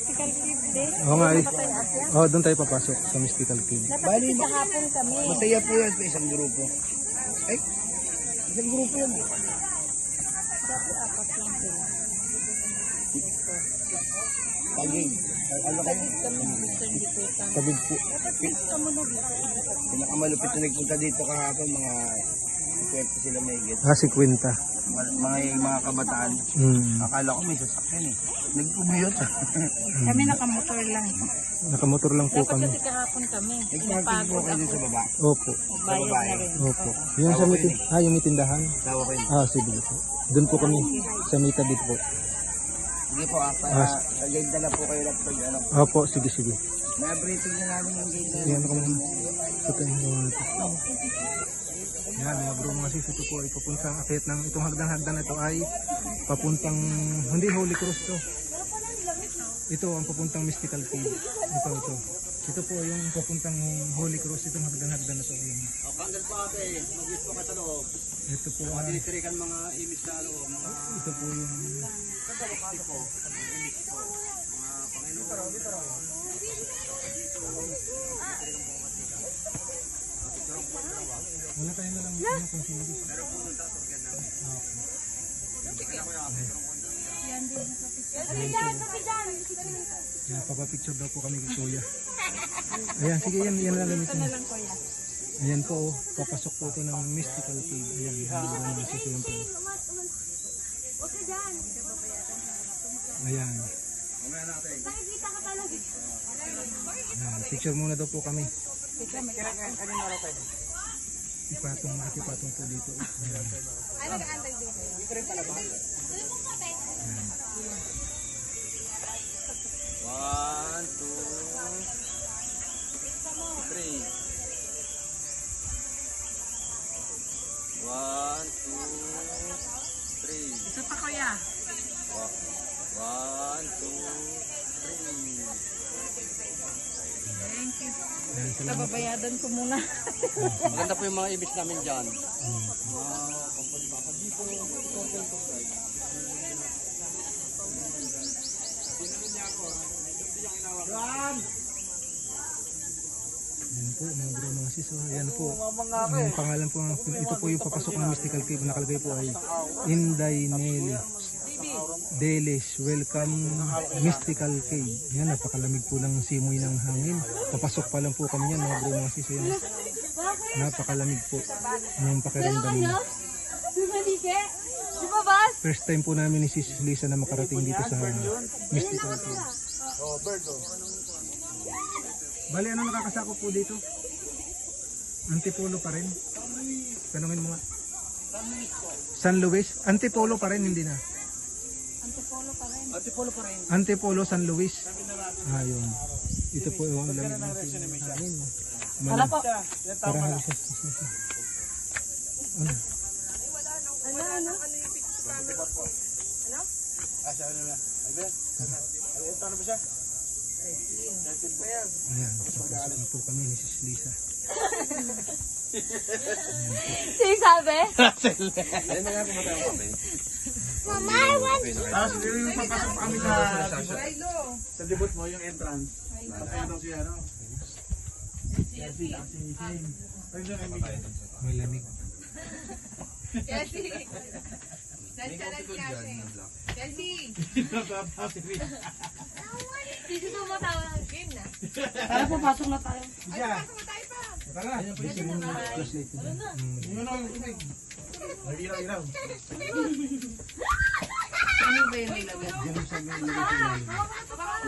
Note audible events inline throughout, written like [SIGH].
mystical cave din. Oo nga eh. Dapat. Oh, doon tayo papasok sa Mystical Cave. Dapat Bali, kasi kahapon kami. Masaya po yan sa isang grupo. Ay, isang grupo yan. Dati apat lang sila. Pagig. Ano kayo? Tagig kami dito, hindi ko. Tabig po. Dapat dito ka muna dito. Pinakamalupit na nagpunta dito kahapon, mga swerte sila may get. Ah, si Quinta. Mga, mga kabataan. Hmm. Akala ko may sasakyan eh. Nagkumiyot. Kami nakamotor lang. Nakamotor lang po Dapat kami. kasi kahapon kami. Nagparking po kayo sa baba. Opo. Na rin. Opo. Yung sa may tin- ah, yung may tindahan. Tawa ko yun. Ah, sige po. Doon po kami sa may tabi po. Sige po, ah, para Ah. sa na po kayo lahat pag ano. Opo, sige, sige. Na-briefing na namin yung gate na Yan ako muna. Ito yung natin. Yan, mga bro, mga sis, ito po ay papuntang akit ng itong hagdan-hagdan na ito ay papuntang, hindi Holy Cross to. Ito ang papuntang Mystical Cave. Ito, ito. Ito po yung papuntang Holy Cross, itong hagdan-hagdan na ito. Ayan. O, kandal po ate, mag-wish po ka sa loob. Ito po, ah, Tinitirikan mga imis sa loob, mga ito po yung wala tayo na lang ano kung sino dito. Ah, okay. Yan, papapicture daw po kami kay Kuya. Ayan, sige, yan, yan lang gamitin. Ito na. Ayan po, oh, papasok po ito ng mystical cave. Ayan, yan, yan, yan, sige, yan po. Ayan. Ayan, picture muna daw po kami. Ipatong, makikipatong po dito. Ayan. One, two, three. One, two, salamat. Nababayadan ko muna. Maganda po yung mga ibis namin dyan. Ayan po, mga bro, mga sis. oh. Ayan po. Ang pangalan po, ito po yung papasok ng mystical cave. Nakalagay po ay Inday Nelly. Delis, welcome mystical cave. Yan, napakalamig po ng simoy ng hangin. Papasok pa lang po kami yan, mga bro, mga sis. Napakalamig po ng pakiramdam. First time po namin ni Sis Lisa na makarating dito sa mystical cave. Bali, ano nakakasakop po dito? Antipolo pa rin? Tanungin mo nga. San Luis? Antipolo pa rin, hindi na. Antipolo pa rin. Antipolo pa rin. Antipolo, San Luis. Ah, yun. Ito po yung lamig ng hangin. Wala po. Para halos. Ano? Ano, ano? Ah, siya ano na. Ay, ba? Ay, ito ano ba siya? Ayan, papasok na po kami ni Sis Lisa. Sino sabi? Ayun na nga pumatay ang kape. Tapos yung papasok kami sa sa debut mo, yung entrance. Ayun daw siya, ano? May lamig. Para pumasok na tayo. Gusto mo ng flashlight ko dyan? Mm. Yung ano, yung tubig. Nag-ilaw-ilaw. Ano ba yung nilagay? Diyan sa may lamig ko lang.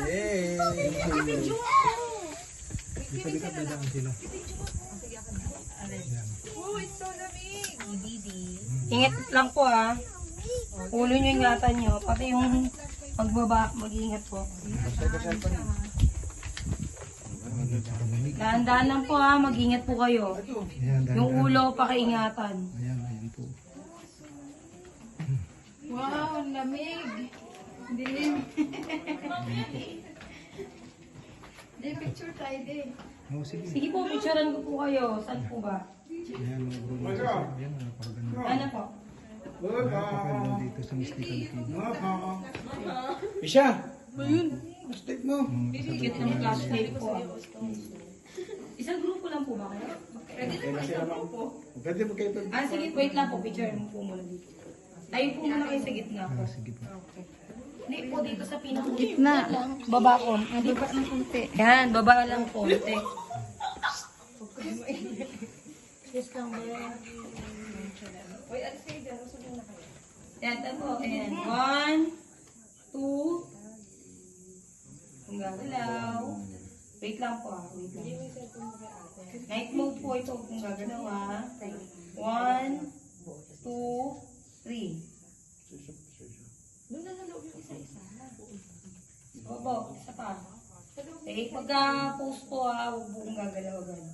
Yay! Dito dito dadaan sila. Ayan. Ingat lang po ha. Ulo nyo ingatan nyo. Pati yung pagbaba, mag-iingat po. Napakalamig. Dahan-dahan lang po ha. Mag-ingat po kayo. Ayan, dahil- Yung ulo, pakiingatan. Ayan, ayan po. Wow, ang lamig. Dilim. Di picture tayo din. Oh, sige. Sige po, picturean ko po kayo. Saan po ba? Ayan, mga bro. mga. Ayan, napakaganda. Ano po? Napakaganda dito sa mystical cave. Isha! Stick mo. Sikit ng flashlight po. Isang grupo lang po ba kayo? Kaya kasi naman po. Pwede mo kayo Ah, sige, wait lang po. Picture mo po muna dito. Tayo po muna kayo sa gitna po. Ah, sige po. Okay. Hindi po dito sa pinaka Gitna. Baba ko. Baba ng kunti. Yan, baba lang konti. Yes lang ba dyan. Susunod na kayo. Yan, tapo. Ayan. One, two. Kung gagalaw. Wait lang po ah. Wait lang. Night mode po ito kung gagalaw ah. One, two, three. Doon na sa loob yung isa-isa. Opo, isa pa. Okay, pagka-post po ha, huwag po kong gagalaw agad.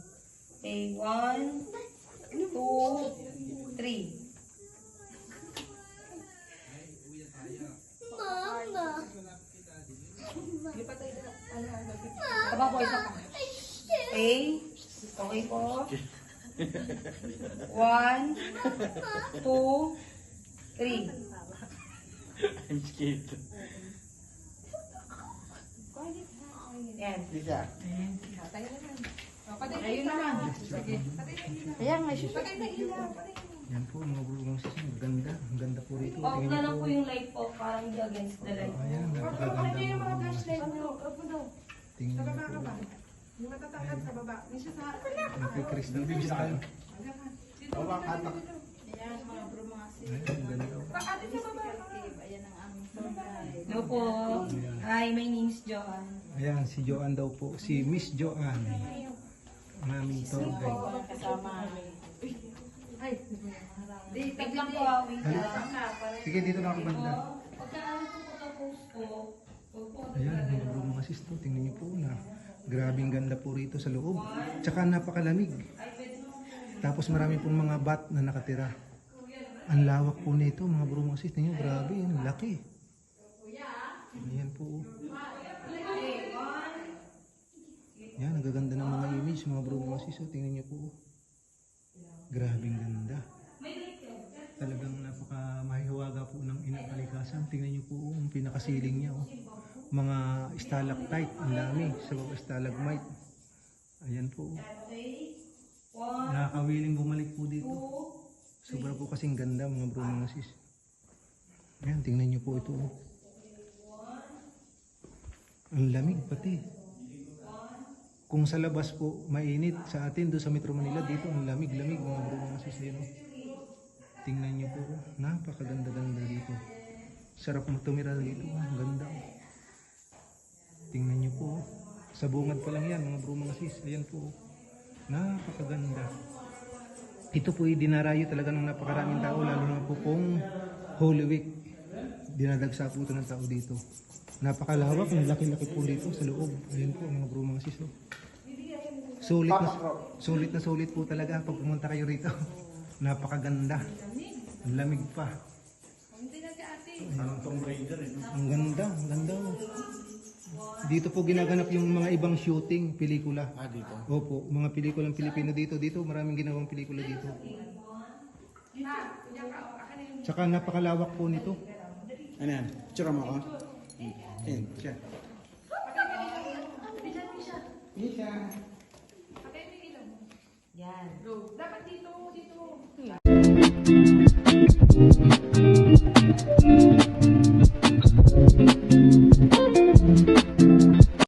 Okay, one, two, three. Taba po, isa pa. Okay, po. One, two, three. Yan. Isa. Ayun naman. Ayan, may shoot. Yan po mga bro mga sis. Ang ganda. Ang ganda po rito. Off na lang po. po yung light po, parang hindi against the light. Ayan, napakaganda mga bro mga sis. Tingnan niyo po. Yung matatangkad sa baba. Siya sa... Nagkikristal crystal. Ayan, mga bro, mga sis. Ayan, ang ganda. Mystical cave. Ayan ang aming. Hello po. Hi, my name is Joanne. Ayan, si Joanne daw po. Si Miss Joanne. Ang aming tour guide. Kasama. Ay, di, Wait lang po, ah, wait lang. Sige, dito na ako banda. Pagka ano po pagka-post po Ayan, mga bro mga sis to. Tingnan niyo po na. Grabing ganda po rito sa loob. Tsaka napakalamig. Tapos marami pong mga bat na nakatira. Ang lawak po nito mga bro mga sis. Tingnan grabe. Ang laki. Ayan po. Yan, ang gaganda ng mga image mga bro mga sis. Oh, tingnan niyo po. Grabing ganda. Talagang napaka mahihawaga po ng inang kalikasan. Tingnan niyo po oh, ang pinakasiling niya. Oh. Mga stalactite, ang dami sa baba stalagmite. Ayan po. Nakakawiling bumalik po dito. Sobra po kasing ganda mga bro mga. Ayan, tingnan niyo po ito. Ang lamig pati. Kung sa labas po mainit sa atin doon sa Metro Manila dito ang lamig-lamig mga bro mga sis. Tingnan niyo po, oh. napakaganda-ganda dito. Sarap mo tumira dito, ang ganda. Oh. Tingnan niyo po, oh. sa bungad pa lang yan mga bro mga sis. Ayan po, oh. napakaganda. Ito po ay dinarayo talaga ng napakaraming tao, lalo na po kung Holy Week. Dinadagsa po ito ng tao dito. Napakalawak, ang laki-laki po dito sa loob. Ayan po mga bro mga sis. oh. Sulit na, sulit na sulit po talaga pag pumunta kayo rito. [LAUGHS] Napakaganda. Ang lamig pa. Ang ganda, ang ganda. Dito po ginaganap yung mga ibang shooting, pelikula. Ah, dito. Opo, mga pelikulang Pilipino dito. Dito, maraming ginawang pelikula dito. Tsaka napakalawak po nito. Ano yan? Tsura mo ako? Yan, siya. Yan. Dapat dito, dito.